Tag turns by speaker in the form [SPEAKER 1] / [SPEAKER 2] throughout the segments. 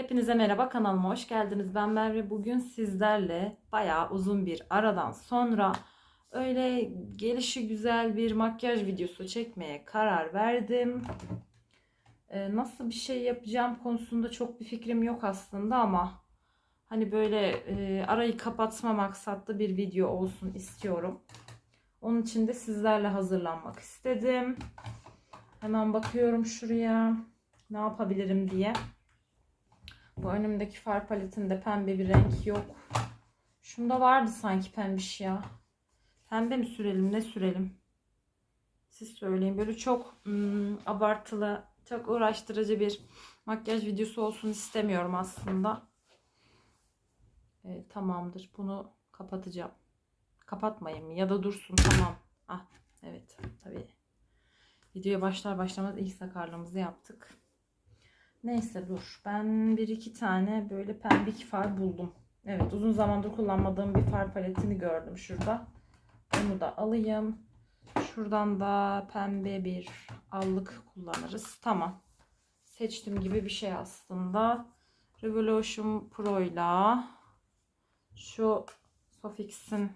[SPEAKER 1] Hepinize merhaba kanalıma hoş geldiniz. Ben Merve. Bugün sizlerle bayağı uzun bir aradan sonra öyle gelişi güzel bir makyaj videosu çekmeye karar verdim. Ee, nasıl bir şey yapacağım konusunda çok bir fikrim yok aslında ama hani böyle e, arayı kapatma maksatlı bir video olsun istiyorum. Onun için de sizlerle hazırlanmak istedim. Hemen bakıyorum şuraya ne yapabilirim diye. Bu önümdeki far paletinde pembe bir renk yok. Şunda vardı sanki pembiş ya. Pembe mi sürelim ne sürelim? Siz söyleyin. Böyle çok hmm, abartılı, çok uğraştırıcı bir makyaj videosu olsun istemiyorum aslında. Evet, tamamdır. Bunu kapatacağım. Kapatmayayım? Ya da dursun. Tamam. Ah evet. Tabii. Videoya başlar başlamaz ilk sakarlığımızı yaptık. Neyse dur. Ben bir iki tane böyle pembik far buldum. Evet uzun zamandır kullanmadığım bir far paletini gördüm şurada. Onu da alayım. Şuradan da pembe bir allık kullanırız. Tamam. Seçtim gibi bir şey aslında. Revolution Pro ile şu Sofix'in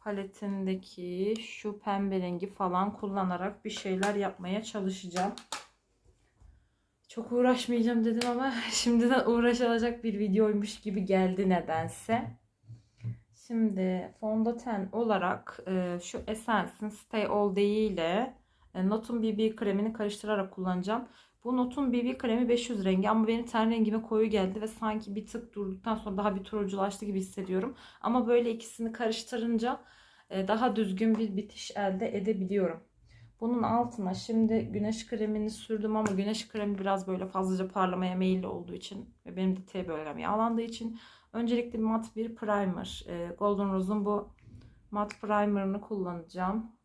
[SPEAKER 1] paletindeki şu pembe rengi falan kullanarak bir şeyler yapmaya çalışacağım. Çok uğraşmayacağım dedim ama şimdiden uğraşılacak bir videoymuş gibi geldi nedense. Şimdi fondöten olarak e, şu Essence'in Stay All Day ile e, Notun BB kremini karıştırarak kullanacağım. Bu Notun BB kremi 500 rengi ama benim ten rengime koyu geldi ve sanki bir tık durduktan sonra daha bir turunculaştı gibi hissediyorum. Ama böyle ikisini karıştırınca e, daha düzgün bir bitiş elde edebiliyorum. Bunun altına şimdi güneş kremini sürdüm ama güneş kremi biraz böyle fazlaca parlamaya meyilli olduğu için ve benim de T bölgem yağlandığı için öncelikle mat bir primer. E, Golden Rose'un bu mat primerını kullanacağım.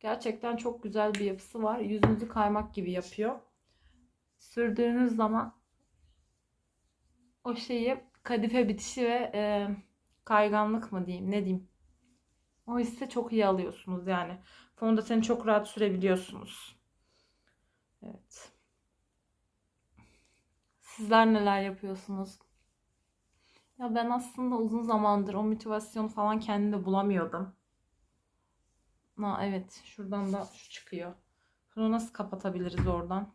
[SPEAKER 1] Gerçekten çok güzel bir yapısı var. Yüzünüzü kaymak gibi yapıyor. Sürdüğünüz zaman o şeyi kadife bitişi ve e, kayganlık mı diyeyim ne diyeyim o hissi çok iyi alıyorsunuz yani. Fondöteni çok rahat sürebiliyorsunuz. Evet. Sizler neler yapıyorsunuz? Ya ben aslında uzun zamandır o motivasyonu falan kendimde bulamıyordum. Ha evet şuradan da şu çıkıyor. Bunu nasıl kapatabiliriz oradan?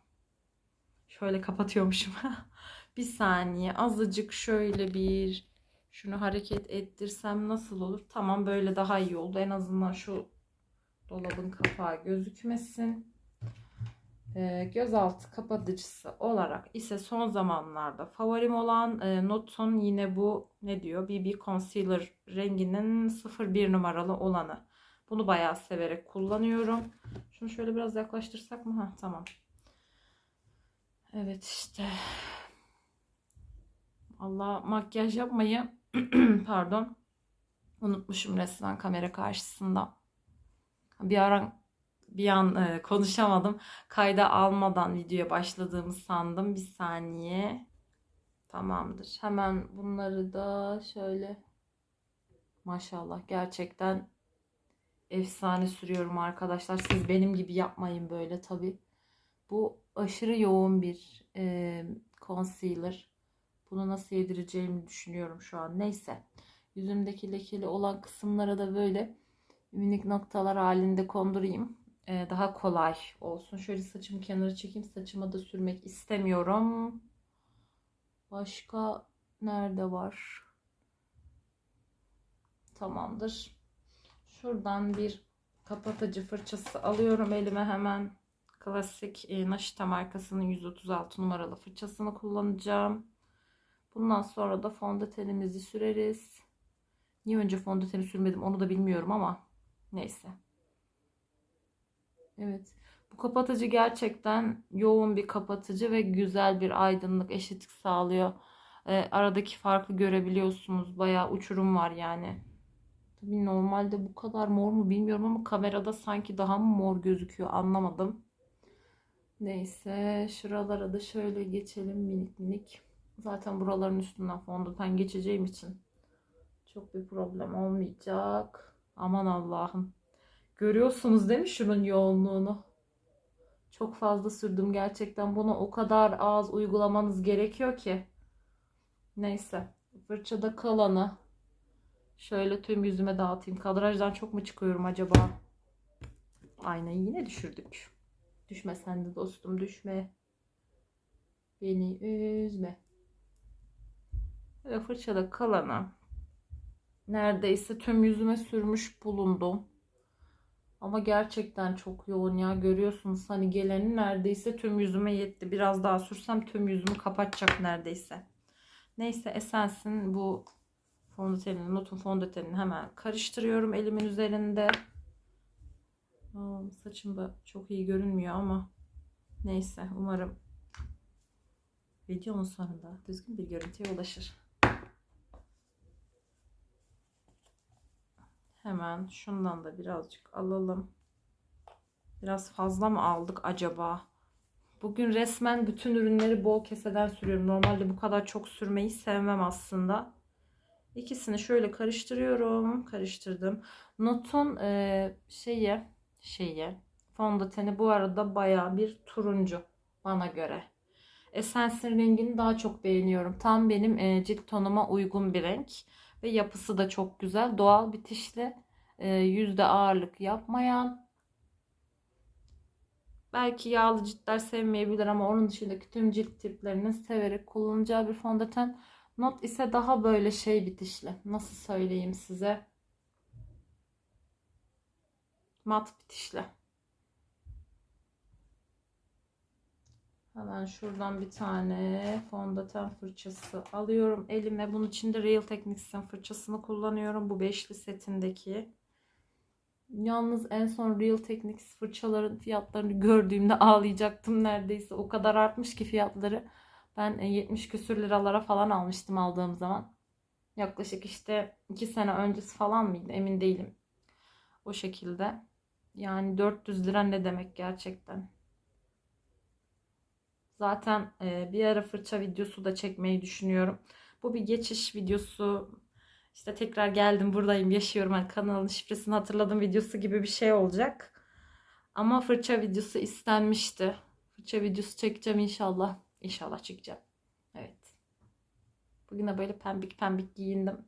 [SPEAKER 1] Şöyle kapatıyormuşum. bir saniye azıcık şöyle bir şunu hareket ettirsem nasıl olur? Tamam böyle daha iyi oldu. En azından şu dolabın kapağı gözükmesin. Ee, gözaltı kapatıcısı olarak ise son zamanlarda favorim olan e, Notun yine bu ne diyor? BB Concealer renginin 01 numaralı olanı. Bunu bayağı severek kullanıyorum. Şunu şöyle biraz yaklaştırsak mı? Ha, tamam. Evet işte. Allah makyaj yapmayı pardon unutmuşum resmen kamera karşısında. Bir ara bir an e, konuşamadım. Kayda almadan videoya başladığımı sandım. Bir saniye. Tamamdır. Hemen bunları da şöyle maşallah gerçekten efsane sürüyorum arkadaşlar. Siz benim gibi yapmayın böyle tabi. Bu aşırı yoğun bir e, concealer. Bunu nasıl yedireceğimi düşünüyorum şu an. Neyse. Yüzümdeki lekeli olan kısımlara da böyle minik noktalar halinde kondurayım. Ee, daha kolay olsun. Şöyle saçımı kenara çekeyim. Saçıma da sürmek istemiyorum. Başka nerede var? Tamamdır. Şuradan bir kapatıcı fırçası alıyorum elime hemen. Klasik e, Naşita markasının 136 numaralı fırçasını kullanacağım. Bundan sonra da fondötenimizi süreriz. Niye önce fondöteni sürmedim onu da bilmiyorum ama neyse. Evet. Bu kapatıcı gerçekten yoğun bir kapatıcı ve güzel bir aydınlık eşitlik sağlıyor. E, aradaki farkı görebiliyorsunuz. Bayağı uçurum var yani. Tabii normalde bu kadar mor mu bilmiyorum ama kamerada sanki daha mı mor gözüküyor anlamadım. Neyse şuralara da şöyle geçelim minik minik. Zaten buraların üstünden fondöten geçeceğim için çok bir problem olmayacak. Aman Allah'ım. Görüyorsunuz değil mi şunun yoğunluğunu? Çok fazla sürdüm gerçekten. Bunu o kadar az uygulamanız gerekiyor ki. Neyse. Fırçada kalanı şöyle tüm yüzüme dağıtayım. Kadrajdan çok mu çıkıyorum acaba? Aynayı yine düşürdük. Düşme sen de dostum düşme. Beni üzme. Böyle fırçada kalanı neredeyse tüm yüzüme sürmüş bulundum. Ama gerçekten çok yoğun ya. Görüyorsunuz hani geleni neredeyse tüm yüzüme yetti. Biraz daha sürsem tüm yüzümü kapatacak neredeyse. Neyse Essence'in bu fondötenini, Notun fondötenini hemen karıştırıyorum elimin üzerinde. Aa, saçım da çok iyi görünmüyor ama neyse umarım videonun sonunda düzgün bir görüntüye ulaşır. Hemen şundan da birazcık alalım. Biraz fazla mı aldık acaba? Bugün resmen bütün ürünleri bol keseden sürüyorum. Normalde bu kadar çok sürmeyi sevmem aslında. İkisini şöyle karıştırıyorum. Karıştırdım. Notun e, şeyi şeyi fondöteni bu arada baya bir turuncu bana göre. Essence'in rengini daha çok beğeniyorum. Tam benim e, cilt tonuma uygun bir renk. Ve yapısı da çok güzel. Doğal bitişli. E, yüzde ağırlık yapmayan. Belki yağlı ciltler sevmeyebilir ama onun dışındaki tüm cilt tiplerinin severek kullanacağı bir fondöten. Not ise daha böyle şey bitişli. Nasıl söyleyeyim size? Mat bitişli. Hemen şuradan bir tane fondöten fırçası alıyorum elime. Bunun için de Real Techniques'in fırçasını kullanıyorum. Bu beşli setindeki. Yalnız en son Real Techniques fırçaların fiyatlarını gördüğümde ağlayacaktım neredeyse. O kadar artmış ki fiyatları. Ben 70 küsür liralara falan almıştım aldığım zaman. Yaklaşık işte 2 sene öncesi falan mıydı emin değilim. O şekilde. Yani 400 lira ne demek gerçekten. Zaten e, bir ara fırça videosu da çekmeyi düşünüyorum. Bu bir geçiş videosu. İşte tekrar geldim buradayım yaşıyorum. Hani kanalın şifresini hatırladım videosu gibi bir şey olacak. Ama fırça videosu istenmişti. Fırça videosu çekeceğim inşallah. İnşallah çekeceğim. Evet. Bugün de böyle pembik pembik giyindim.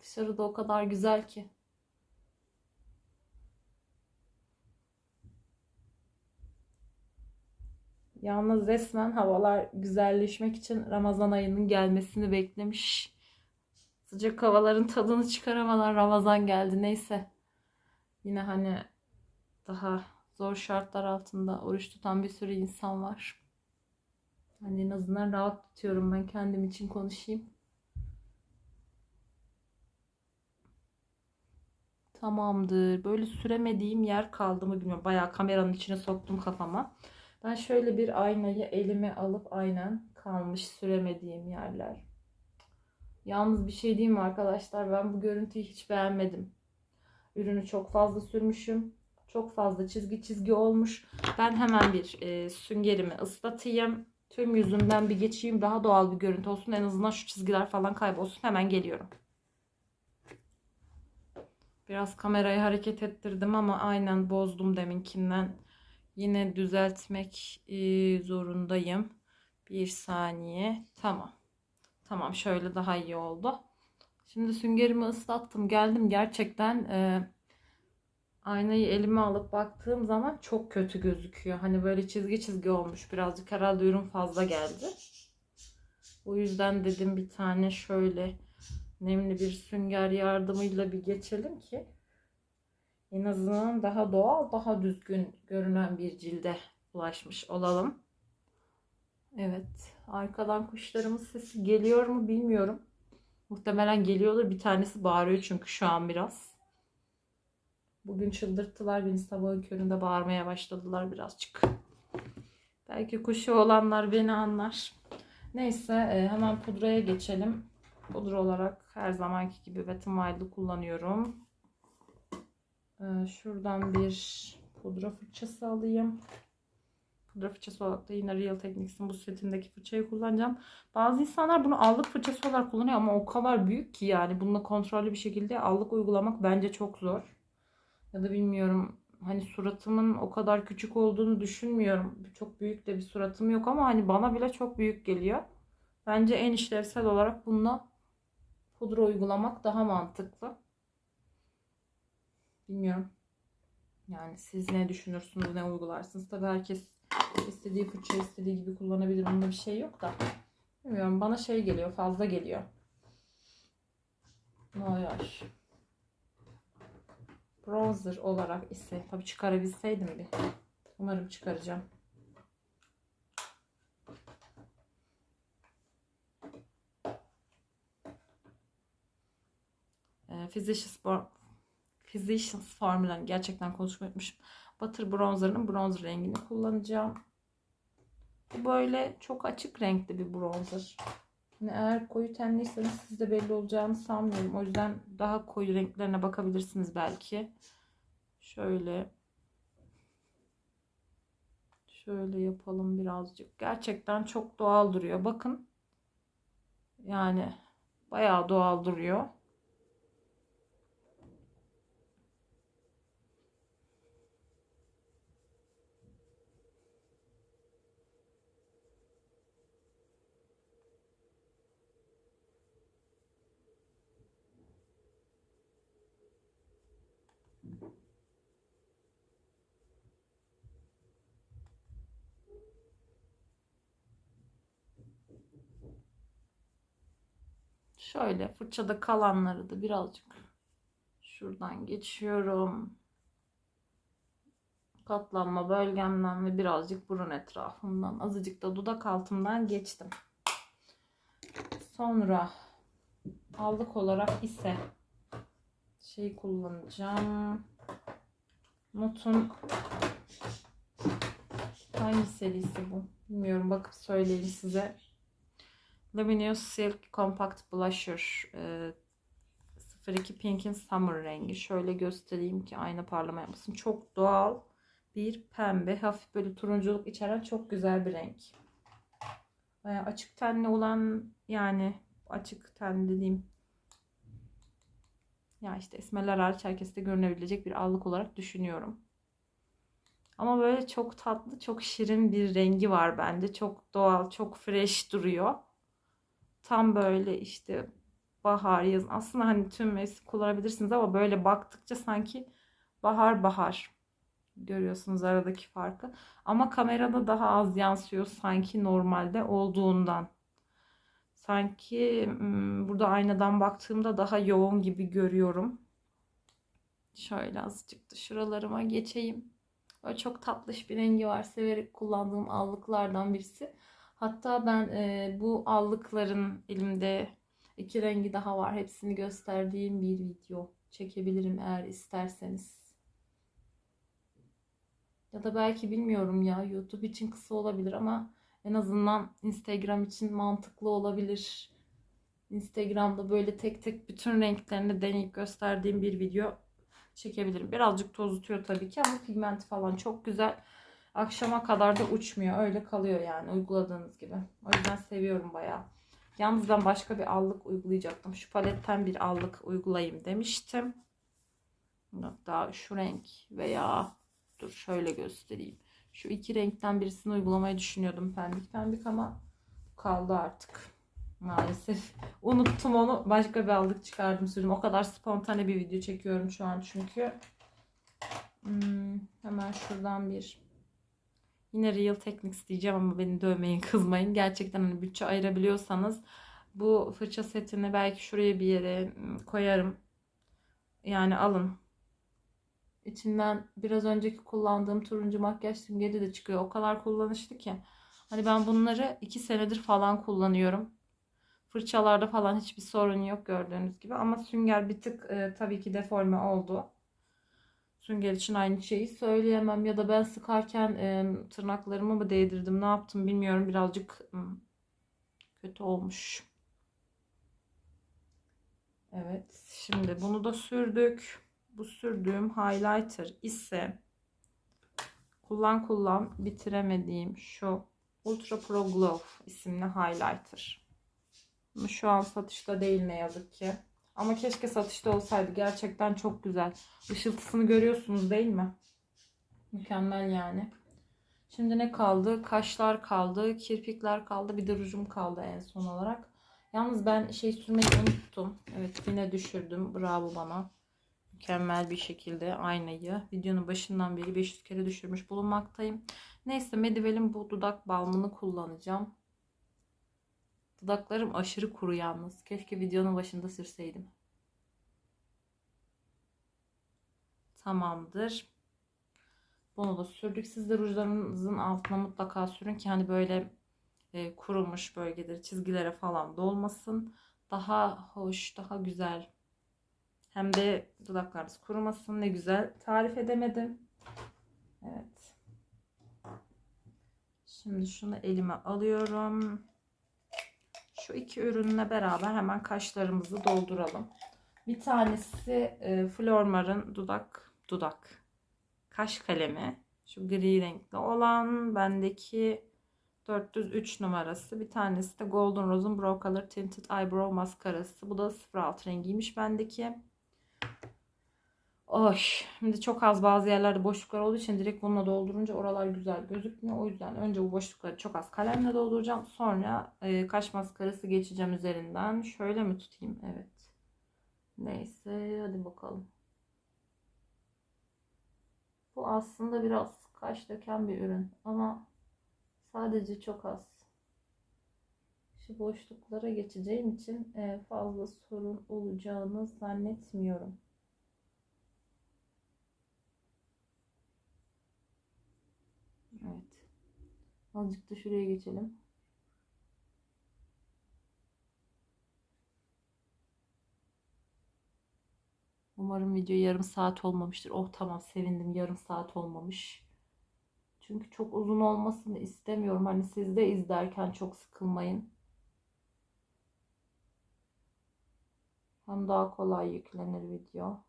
[SPEAKER 1] Dışarıda o kadar güzel ki. Yalnız resmen havalar güzelleşmek için Ramazan ayının gelmesini beklemiş. Sıcak havaların tadını çıkaramadan Ramazan geldi. Neyse. Yine hani daha zor şartlar altında oruç tutan bir sürü insan var. Hani en azından rahat tutuyorum ben kendim için konuşayım. Tamamdır. Böyle süremediğim yer kaldı mı bilmiyorum. Bayağı kameranın içine soktum kafama. Ben şöyle bir aynayı elime alıp aynen kalmış süremediğim yerler. Yalnız bir şey diyeyim mi arkadaşlar? Ben bu görüntüyü hiç beğenmedim. Ürünü çok fazla sürmüşüm. Çok fazla çizgi çizgi olmuş. Ben hemen bir e, süngerimi ıslatayım. Tüm yüzümden bir geçeyim. Daha doğal bir görüntü olsun. En azından şu çizgiler falan kaybolsun. Hemen geliyorum. Biraz kamerayı hareket ettirdim ama aynen bozdum deminkinden. Yine düzeltmek e, zorundayım. Bir saniye. Tamam. Tamam şöyle daha iyi oldu. Şimdi süngerimi ıslattım. Geldim gerçekten e, aynayı elime alıp baktığım zaman çok kötü gözüküyor. Hani böyle çizgi çizgi olmuş. Birazcık herhalde ürün fazla geldi. O yüzden dedim bir tane şöyle nemli bir sünger yardımıyla bir geçelim ki en azından daha doğal, daha düzgün görünen bir cilde ulaşmış olalım. Evet, arkadan kuşlarımın sesi geliyor mu bilmiyorum. Muhtemelen geliyordur. Bir tanesi bağırıyor çünkü şu an biraz. Bugün çıldırttılar beni sabahın köründe bağırmaya başladılar birazcık. Belki kuşu olanlar beni anlar. Neyse e, hemen pudraya geçelim. Pudra olarak her zamanki gibi Wet n Wild'ı kullanıyorum. Ee, şuradan bir pudra fırçası alayım. pudra fırçası olarak da yine Real Techniques'in bu setindeki fırçayı kullanacağım. Bazı insanlar bunu allık fırçası olarak kullanıyor ama o kadar büyük ki yani bununla kontrollü bir şekilde allık uygulamak bence çok zor. Ya da bilmiyorum hani suratımın o kadar küçük olduğunu düşünmüyorum. Çok büyük de bir suratım yok ama hani bana bile çok büyük geliyor. Bence en işlevsel olarak bununla pudra uygulamak daha mantıklı. Bilmiyorum. Yani siz ne düşünürsünüz, ne uygularsınız? Tabii herkes istediği fırça istediği gibi kullanabilir. Bunda bir şey yok da. Bilmiyorum bana şey geliyor, fazla geliyor. Ay. Bronzer olarak ise tabii çıkarabilseydim bir. Umarım çıkaracağım. Ee, Physicians, Physicians Formula'nın gerçekten konuşmayı unutmuşum. Butter Bronzer'ın bronzer rengini kullanacağım. Bu böyle çok açık renkli bir bronzer. Yani eğer koyu tenliyseniz sizde belli olacağını sanmıyorum. O yüzden daha koyu renklerine bakabilirsiniz belki. Şöyle şöyle yapalım birazcık. Gerçekten çok doğal duruyor. Bakın. Yani bayağı doğal duruyor. Şöyle fırçada kalanları da birazcık şuradan geçiyorum. Katlanma bölgemden ve birazcık burun etrafımdan, azıcık da dudak altımdan geçtim. Sonra allık olarak ise şey kullanacağım. Notun hangi serisi bu? Bilmiyorum bakıp söyleyeyim size. Luminous Silk Compact Blusher e, 02 Pink'in Summer rengi. Şöyle göstereyim ki ayna parlama yapmasın. Çok doğal bir pembe. Hafif böyle turunculuk içeren çok güzel bir renk. Baya açık tenli olan yani açık ten dediğim ya işte esmerler hariç herkeste görünebilecek bir allık olarak düşünüyorum. Ama böyle çok tatlı, çok şirin bir rengi var bende. Çok doğal, çok fresh duruyor. Tam böyle işte bahar, yaz. Aslında hani tüm mevsim kullanabilirsiniz ama böyle baktıkça sanki bahar bahar. Görüyorsunuz aradaki farkı. Ama kamerada daha az yansıyor sanki normalde olduğundan. Sanki burada aynadan baktığımda daha yoğun gibi görüyorum. Şöyle azıcık da şuralarıma geçeyim. Böyle çok tatlış bir rengi var. Severek kullandığım allıklardan birisi. Hatta ben e, bu allıkların elimde iki rengi daha var. Hepsini gösterdiğim bir video çekebilirim eğer isterseniz. Ya da belki bilmiyorum ya YouTube için kısa olabilir ama en azından Instagram için mantıklı olabilir. Instagram'da böyle tek tek bütün renklerini deneyip gösterdiğim bir video çekebilirim. Birazcık tozutuyor tabii ki ama pigmenti falan çok güzel. Akşama kadar da uçmuyor. Öyle kalıyor yani uyguladığınız gibi. O yüzden seviyorum bayağı. Yalnız ben başka bir allık uygulayacaktım. Şu paletten bir allık uygulayayım demiştim. Hatta şu renk veya dur şöyle göstereyim. Şu iki renkten birisini uygulamayı düşünüyordum pembik pembik ama kaldı artık. Maalesef unuttum onu. Başka bir aldık çıkardım sürdüm. O kadar spontane bir video çekiyorum şu an çünkü. Hmm, hemen şuradan bir Yine Real Techniques diyeceğim ama beni dövmeyin kızmayın. Gerçekten hani bütçe ayırabiliyorsanız bu fırça setini belki şuraya bir yere koyarım. Yani alın. İçinden biraz önceki kullandığım turuncu makyaj süngeri de çıkıyor. O kadar kullanışlı ki. Hani ben bunları 2 senedir falan kullanıyorum. Fırçalarda falan hiçbir sorun yok gördüğünüz gibi. Ama sünger bir tık e, tabii ki deforme oldu. Sünger için aynı şeyi söyleyemem. Ya da ben sıkarken e, tırnaklarımı mı değdirdim ne yaptım bilmiyorum. Birazcık kötü olmuş. Evet. Şimdi bunu da sürdük. Bu sürdüğüm highlighter ise kullan kullan bitiremediğim şu Ultra Pro Glow isimli highlighter. Ama şu an satışta değil ne yazık ki. Ama keşke satışta olsaydı. Gerçekten çok güzel. Işıltısını görüyorsunuz değil mi? Mükemmel yani. Şimdi ne kaldı? Kaşlar kaldı, kirpikler kaldı, bir de rujum kaldı en son olarak. Yalnız ben şey sürmeyi unuttum. Evet yine düşürdüm. Bravo bana. Mükemmel bir şekilde aynayı videonun başından beri 500 kere düşürmüş bulunmaktayım. Neyse Medivel'in bu dudak balmını kullanacağım. Dudaklarım aşırı kuru yalnız. Keşke videonun başında sürseydim. Tamamdır. Bunu da sürdük. Siz de rujlarınızın altına mutlaka sürün ki hani böyle e, kurumuş bölgeleri çizgilere falan dolmasın. Daha hoş, daha güzel. Hem de dudaklarınız kurumasın. Ne güzel. Tarif edemedim. Evet. Şimdi şunu elime alıyorum. Şu iki ürünle beraber hemen kaşlarımızı dolduralım. Bir tanesi e, Flormar'ın dudak dudak kaş kalemi. Şu gri renkli olan bendeki 403 numarası. Bir tanesi de Golden Rose'un Brow Color Tinted Eyebrow maskarası. Bu da 06 rengiymiş bendeki. Oy. Şimdi çok az bazı yerlerde boşluklar olduğu için direkt bununla doldurunca oralar güzel gözükmüyor. O yüzden önce bu boşlukları çok az kalemle dolduracağım. Sonra e, kaş maskarası geçeceğim üzerinden. Şöyle mi tutayım? Evet. Neyse hadi bakalım. Bu aslında biraz kaş döken bir ürün ama sadece çok az. Şu boşluklara geçeceğim için e, fazla sorun olacağını zannetmiyorum. Evet. Azıcık da şuraya geçelim. Umarım video yarım saat olmamıştır. Oh tamam sevindim yarım saat olmamış. Çünkü çok uzun olmasını istemiyorum. Hani siz de izlerken çok sıkılmayın. Hem daha kolay yüklenir video.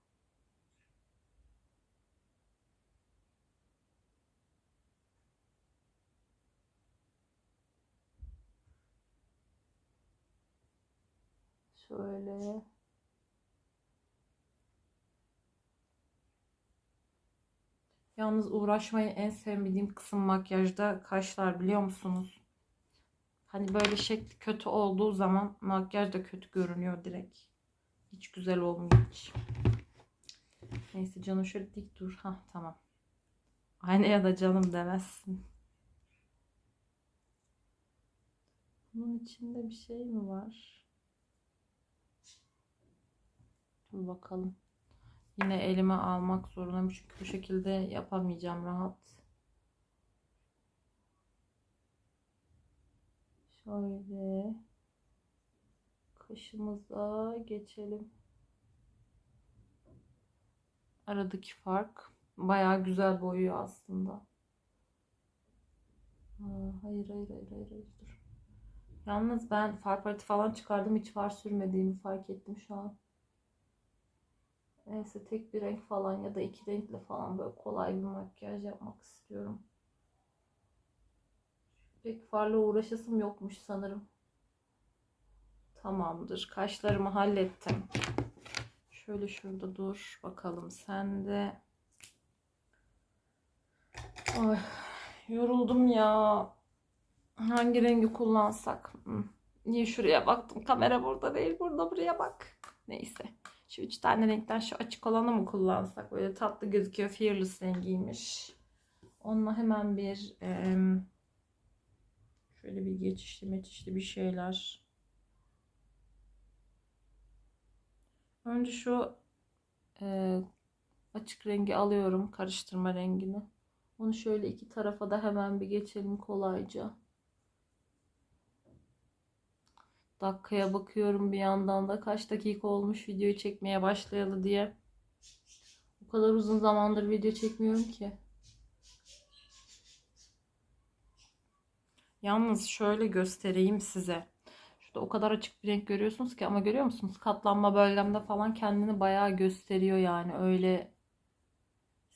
[SPEAKER 1] Şöyle. Yalnız uğraşmayı en sevmediğim kısım makyajda kaşlar biliyor musunuz? Hani böyle şekli kötü olduğu zaman makyaj da kötü görünüyor direkt. Hiç güzel olmuyor hiç. Neyse canım şöyle dik dur. Ha tamam. Aynaya da canım demezsin. Bunun içinde bir şey mi var? Bakalım. Yine elime almak zorundayım çünkü bu şekilde yapamayacağım rahat. Şöyle kaşımıza geçelim. Aradaki fark bayağı güzel boyuyor aslında. Hayır hayır hayır hayır hayır dur. Yalnız ben far paleti falan çıkardım hiç far sürmediğimi fark ettim şu an. Neyse tek bir renk falan ya da iki renkle falan böyle kolay bir makyaj yapmak istiyorum. Pek farla uğraşasım yokmuş sanırım. Tamamdır. Kaşlarımı hallettim. Şöyle şurada dur. Bakalım sen de. Ay, yoruldum ya. Hangi rengi kullansak? Niye şuraya baktım? Kamera burada değil. Burada buraya bak. Neyse. Şu üç tane renkten şu açık olanı mı kullansak? Böyle tatlı gözüküyor. Fearless rengiymiş. Onunla hemen bir e, şöyle bir geçişli meçişli bir şeyler. Önce şu e, açık rengi alıyorum. Karıştırma rengini. Onu şöyle iki tarafa da hemen bir geçelim kolayca. Dakikaya bakıyorum bir yandan da kaç dakika olmuş videoyu çekmeye başlayalı diye. O kadar uzun zamandır video çekmiyorum ki. Yalnız şöyle göstereyim size. Şurada o kadar açık bir renk görüyorsunuz ki ama görüyor musunuz? Katlanma bölgemde falan kendini bayağı gösteriyor yani. Öyle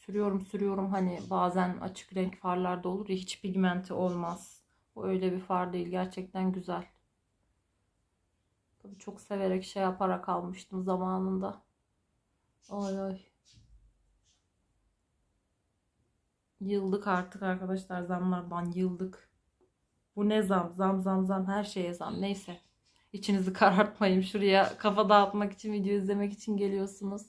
[SPEAKER 1] Sürüyorum sürüyorum hani bazen açık renk farlarda olur ya hiç pigmenti olmaz. Bu öyle bir far değil. Gerçekten güzel. Tabii çok severek şey yaparak almıştım zamanında. Ay ay. Yıldık artık arkadaşlar zamlardan yıldık. Bu ne zam? Zam zam zam her şeye zam. Neyse. İçinizi karartmayın. Şuraya kafa dağıtmak için video izlemek için geliyorsunuz.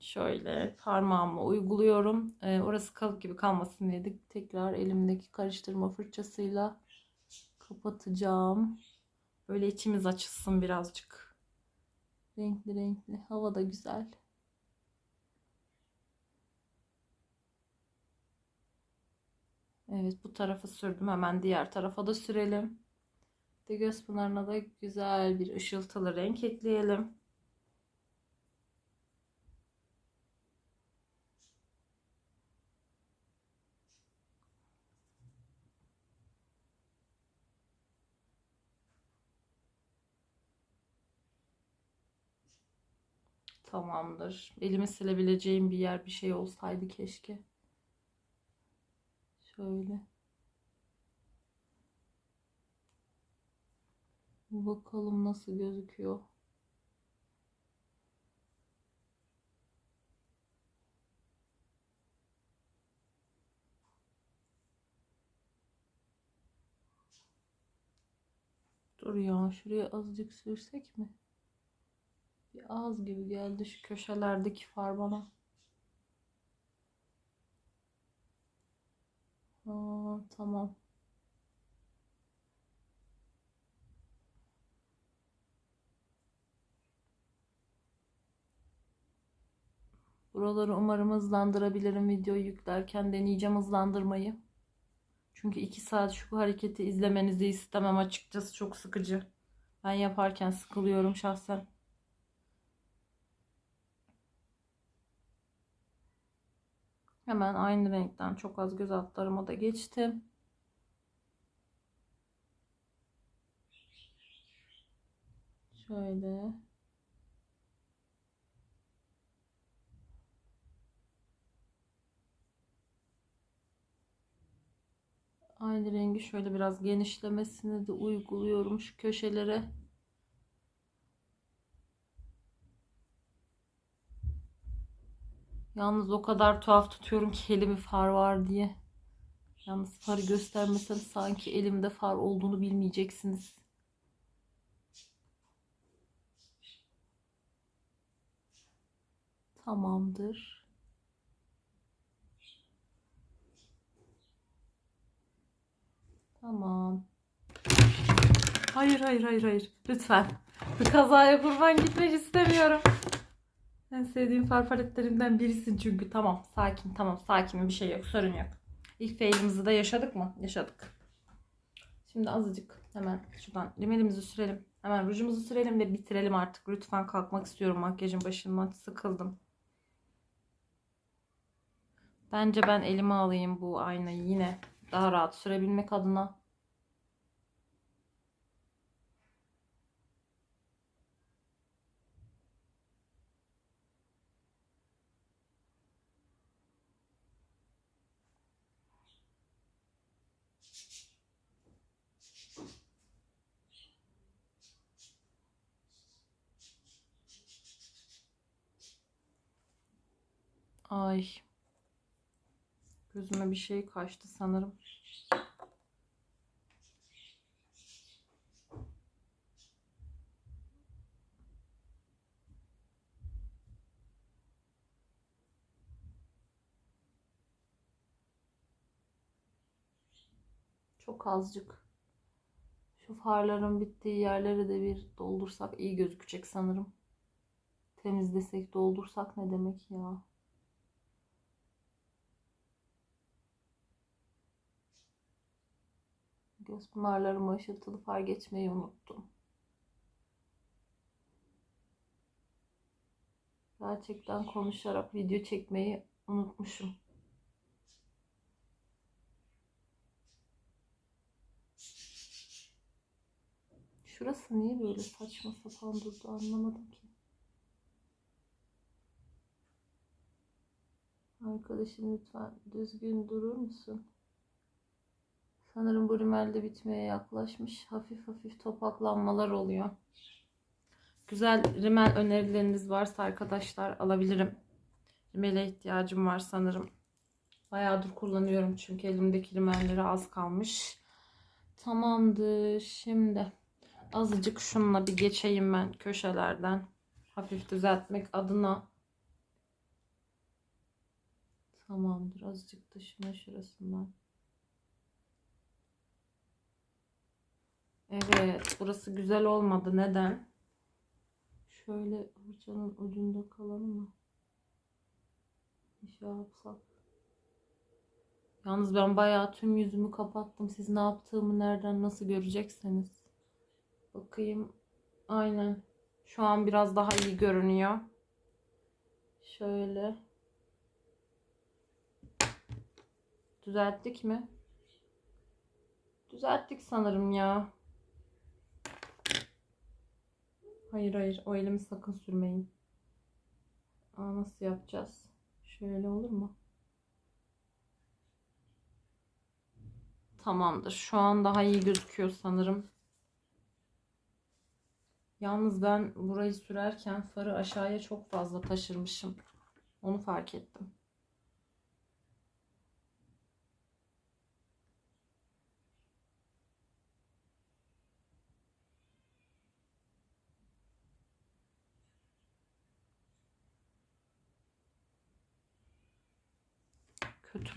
[SPEAKER 1] Şöyle parmağımla uyguluyorum. Ee, orası kalıp gibi kalmasın diye tekrar elimdeki karıştırma fırçasıyla kapatacağım. Böyle içimiz açılsın birazcık. Renkli renkli. Hava da güzel. Evet bu tarafa sürdüm. Hemen diğer tarafa da sürelim. De göz pınarına da güzel bir ışıltılı renk ekleyelim. Tamamdır. Elimi silebileceğim bir yer bir şey olsaydı keşke. Şöyle. Bakalım nasıl gözüküyor. Dur ya şuraya azıcık sürsek mi? Bir az gibi geldi şu köşelerdeki far bana. Aa, tamam. Buraları umarım hızlandırabilirim videoyu yüklerken deneyeceğim hızlandırmayı. Çünkü 2 saat şu hareketi izlemenizi istemem açıkçası çok sıkıcı. Ben yaparken sıkılıyorum şahsen. Hemen aynı renkten çok az göz altlarıma da geçtim. Şöyle. Aynı rengi şöyle biraz genişlemesini de uyguluyorum şu köşelere. Yalnız o kadar tuhaf tutuyorum ki elimi far var diye. Yalnız farı göstermesem sanki elimde far olduğunu bilmeyeceksiniz. Tamamdır. Tamam. Hayır hayır hayır hayır. Lütfen. Bir kazaya kurban gitmek istemiyorum. En sevdiğim far paletlerimden birisin çünkü. Tamam sakin tamam sakin bir şey yok sorun yok. İlk failimizi de yaşadık mı? Yaşadık. Şimdi azıcık hemen şuradan rimelimizi sürelim. Hemen rujumuzu sürelim ve bitirelim artık. Lütfen kalkmak istiyorum makyajın başından sıkıldım. Bence ben elime alayım bu aynayı yine daha rahat sürebilmek adına. Ay. Gözüme bir şey kaçtı sanırım. Çok azıcık. Şu farların bittiği yerleri de bir doldursak iyi gözükecek sanırım. Temizlesek doldursak ne demek ya? Göz pınarlarıma ışıltılı far geçmeyi unuttum. Gerçekten konuşarak video çekmeyi unutmuşum. Şurası niye böyle saçma sapan durdu anlamadım ki. Arkadaşım lütfen düzgün durur musun? Sanırım bu rimel de bitmeye yaklaşmış. Hafif hafif topaklanmalar oluyor. Güzel rimel önerileriniz varsa arkadaşlar alabilirim. Rimele ihtiyacım var sanırım. Bayağıdır kullanıyorum çünkü elimdeki rimelleri az kalmış. Tamamdır. Şimdi azıcık şununla bir geçeyim ben köşelerden. Hafif düzeltmek adına. Tamamdır. Azıcık dışına şurasından. Evet. Burası güzel olmadı. Neden? Şöyle fırçanın ucunda kalalım mı? Bir şey yapsak. Yalnız ben bayağı tüm yüzümü kapattım. Siz ne yaptığımı nereden nasıl görecekseniz. Bakayım. Aynen. Şu an biraz daha iyi görünüyor. Şöyle. Düzelttik mi? Düzelttik sanırım ya. Hayır hayır o elimi sakın sürmeyin. Aa, nasıl yapacağız? Şöyle olur mu? Tamamdır. Şu an daha iyi gözüküyor sanırım. Yalnız ben burayı sürerken farı aşağıya çok fazla taşırmışım. Onu fark ettim.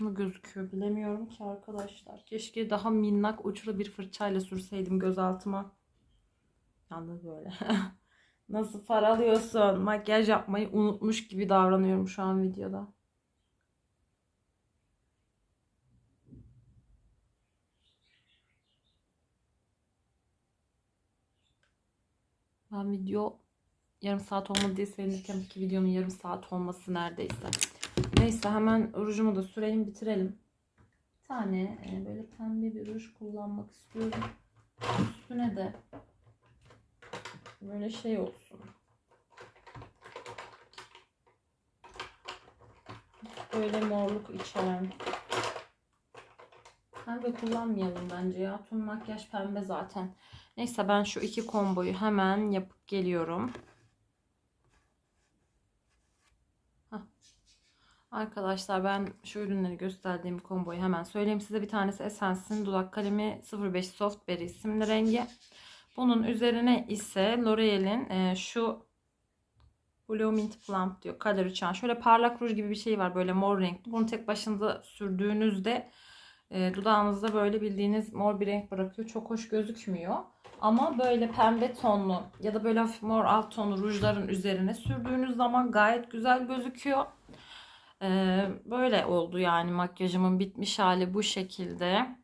[SPEAKER 1] Mü gözüküyor bilemiyorum ki arkadaşlar. Keşke daha minnak uçlu bir fırçayla sürseydim gözaltıma. Yalnız böyle. Nasıl far alıyorsun? Makyaj yapmayı unutmuş gibi davranıyorum şu an videoda. Ben video yarım saat olmadı diye sevinirken ki videonun yarım saat olması neredeyse. Neyse hemen rujumu da sürelim bitirelim. Bir tane e, böyle pembe bir ruj kullanmak istiyorum. Üstüne de böyle şey olsun. Böyle morluk içeren. Pembe kullanmayalım bence ya. Tüm makyaj pembe zaten. Neyse ben şu iki komboyu hemen yapıp geliyorum. Arkadaşlar ben şu ürünleri gösterdiğim komboyu hemen söyleyeyim size. Bir tanesi Essence'in dudak kalemi 05 Soft Berry isimli rengi. Bunun üzerine ise L'Oreal'in e, şu Blue Mint Plump diyor. Color uçan. Şöyle parlak ruj gibi bir şey var. Böyle mor renkli. Bunu tek başınıza sürdüğünüzde e, dudağınızda böyle bildiğiniz mor bir renk bırakıyor. Çok hoş gözükmüyor. Ama böyle pembe tonlu ya da böyle hafif mor alt tonlu rujların üzerine sürdüğünüz zaman gayet güzel gözüküyor. Ee, böyle oldu yani makyajımın bitmiş hali bu şekilde.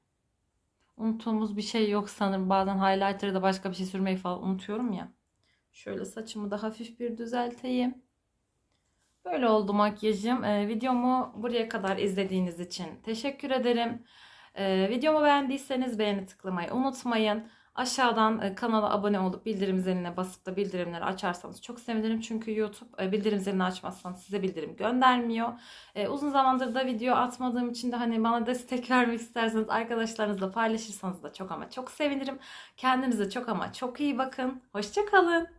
[SPEAKER 1] Unuttuğumuz bir şey yok sanırım. Bazen highlighter'da da başka bir şey sürmeyi falan unutuyorum ya. Şöyle saçımı da hafif bir düzelteyim. Böyle oldu makyajım. Ee, videomu buraya kadar izlediğiniz için teşekkür ederim. Ee, videomu beğendiyseniz beğeni tıklamayı unutmayın. Aşağıdan e, kanala abone olup bildirim ziline basıp da bildirimleri açarsanız çok sevinirim. Çünkü YouTube e, bildirim zilini açmazsanız size bildirim göndermiyor. E, uzun zamandır da video atmadığım için de hani bana destek vermek isterseniz arkadaşlarınızla paylaşırsanız da çok ama çok sevinirim. Kendinize çok ama çok iyi bakın. Hoşçakalın.